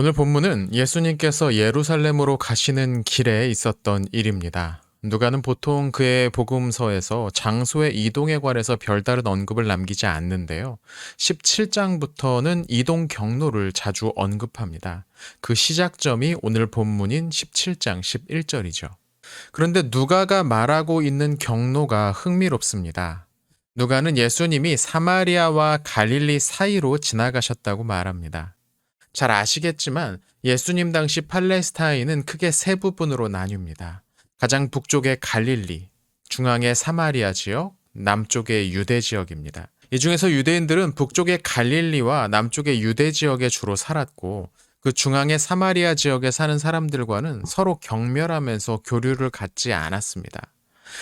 오늘 본문은 예수님께서 예루살렘으로 가시는 길에 있었던 일입니다. 누가는 보통 그의 복음서에서 장소의 이동에 관해서 별다른 언급을 남기지 않는데요. 17장부터는 이동 경로를 자주 언급합니다. 그 시작점이 오늘 본문인 17장 11절이죠. 그런데 누가가 말하고 있는 경로가 흥미롭습니다. 누가는 예수님이 사마리아와 갈릴리 사이로 지나가셨다고 말합니다. 잘 아시겠지만 예수님 당시 팔레스타인은 크게 세 부분으로 나뉩니다. 가장 북쪽의 갈릴리, 중앙의 사마리아 지역, 남쪽의 유대 지역입니다. 이 중에서 유대인들은 북쪽의 갈릴리와 남쪽의 유대 지역에 주로 살았고 그 중앙의 사마리아 지역에 사는 사람들과는 서로 경멸하면서 교류를 갖지 않았습니다.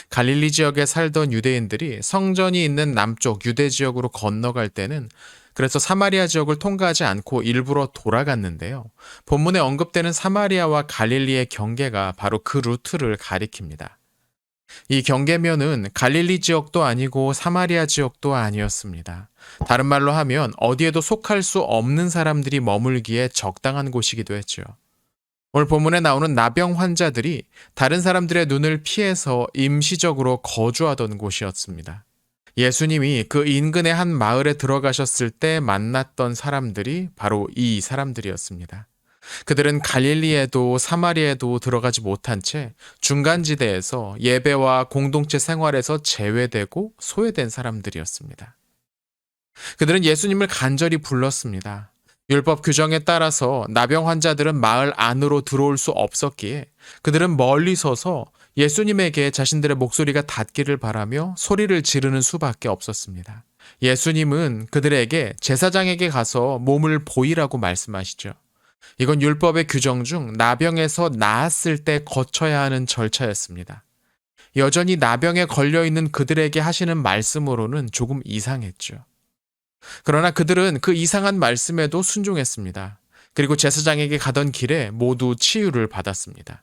갈릴리 지역에 살던 유대인들이 성전이 있는 남쪽 유대 지역으로 건너갈 때는 그래서 사마리아 지역을 통과하지 않고 일부러 돌아갔는데요. 본문에 언급되는 사마리아와 갈릴리의 경계가 바로 그 루트를 가리킵니다. 이 경계면은 갈릴리 지역도 아니고 사마리아 지역도 아니었습니다. 다른 말로 하면 어디에도 속할 수 없는 사람들이 머물기에 적당한 곳이기도 했죠. 오늘 본문에 나오는 나병 환자들이 다른 사람들의 눈을 피해서 임시적으로 거주하던 곳이었습니다. 예수님이 그 인근의 한 마을에 들어가셨을 때 만났던 사람들이 바로 이 사람들이었습니다. 그들은 갈릴리에도 사마리에도 들어가지 못한 채 중간지대에서 예배와 공동체 생활에서 제외되고 소외된 사람들이었습니다. 그들은 예수님을 간절히 불렀습니다. 율법 규정에 따라서 나병 환자들은 마을 안으로 들어올 수 없었기에 그들은 멀리 서서 예수님에게 자신들의 목소리가 닿기를 바라며 소리를 지르는 수밖에 없었습니다. 예수님은 그들에게 제사장에게 가서 몸을 보이라고 말씀하시죠. 이건 율법의 규정 중 나병에서 나았을 때 거쳐야 하는 절차였습니다. 여전히 나병에 걸려 있는 그들에게 하시는 말씀으로는 조금 이상했죠. 그러나 그들은 그 이상한 말씀에도 순종했습니다. 그리고 제사장에게 가던 길에 모두 치유를 받았습니다.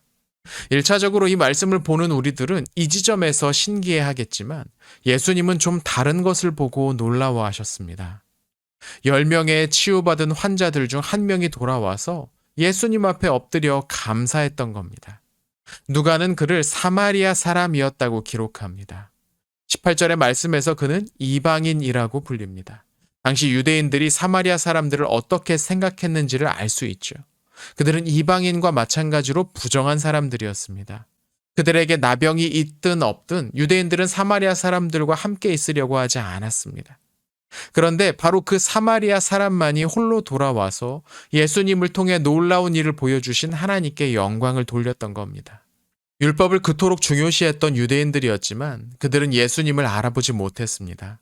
1차적으로 이 말씀을 보는 우리들은 이 지점에서 신기해 하겠지만 예수님은 좀 다른 것을 보고 놀라워 하셨습니다. 10명의 치유받은 환자들 중 한 명이 돌아와서 예수님 앞에 엎드려 감사했던 겁니다. 누가는 그를 사마리아 사람이었다고 기록합니다. 18절의 말씀에서 그는 이방인이라고 불립니다. 당시 유대인들이 사마리아 사람들을 어떻게 생각했는지를 알 수 있죠. 그들은 이방인과 마찬가지로 부정한 사람들이었습니다. 그들에게 나병이 있든 없든 유대인들은 사마리아 사람들과 함께 있으려고 하지 않았습니다. 그런데 바로 그 사마리아 사람만이 홀로 돌아와서 예수님을 통해 놀라운 일을 보여주신 하나님께 영광을 돌렸던 겁니다. 율법을 그토록 중요시했던 유대인들이었지만 그들은 예수님을 알아보지 못했습니다.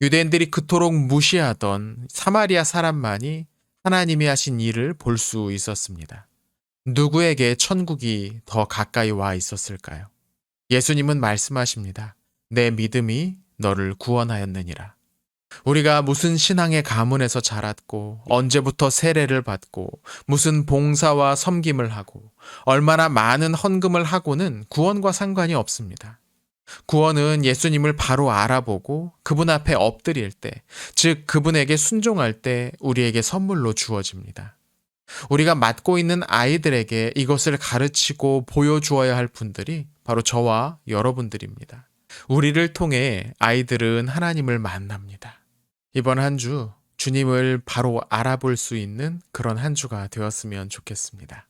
유대인들이 그토록 무시하던 사마리아 사람만이 하나님이 하신 일을 볼 수 있었습니다. 누구에게 천국이 더 가까이 와 있었을까요? 예수님은 말씀하십니다. 내 믿음이 너를 구원하였느니라. 우리가 무슨 신앙의 가문에서 자랐고, 언제부터 세례를 받고, 무슨 봉사와 섬김을 하고, 얼마나 많은 헌금을 하고는 구원과 상관이 없습니다. 구원은 예수님을 바로 알아보고 그분 앞에 엎드릴 때, 즉 그분에게 순종할 때 우리에게 선물로 주어집니다. 우리가 맡고 있는 아이들에게 이것을 가르치고 보여주어야 할 분들이 바로 저와 여러분들입니다. 우리를 통해 아이들은 하나님을 만납니다. 이번 한 주 주님을 바로 알아볼 수 있는 그런 한 주가 되었으면 좋겠습니다.